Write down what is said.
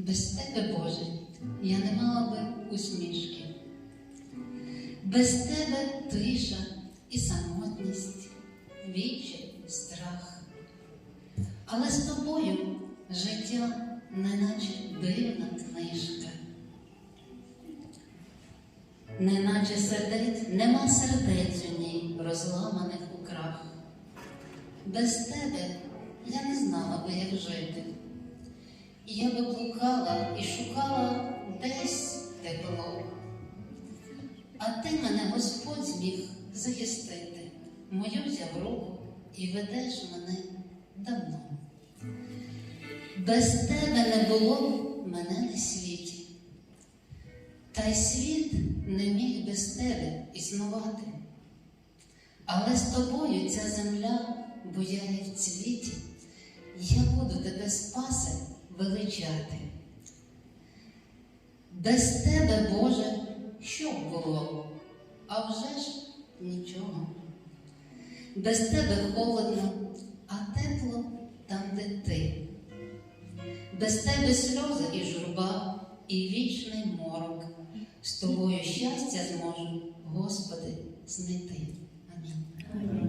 Без тебе, Боже, я не мала би усмішки. Без тебе тиша і самотність, відчай, страх. Але з тобою життя неначе дивна книжка. Неначе сердець, нема сердець у ній, розламаних у крах. Без тебе я не знала би, як жити. Я би блукала і шукала десь тепло. А ти мене Господь зміг захистити, мою взяв руку і ведеш мене давно. Без тебе не було мене на світі, та й світ не міг без тебе існувати. Але з тобою ця земля буяє в цвіті, я буду тебе спасе величати. Без тебе, Боже, що б було? А вже ж нічого. Без тебе холодно, а тепло там, де ти. Без тебе сльози і журба, і вічний морок. З тобою щастя зможу, Господи, знайти. Амінь.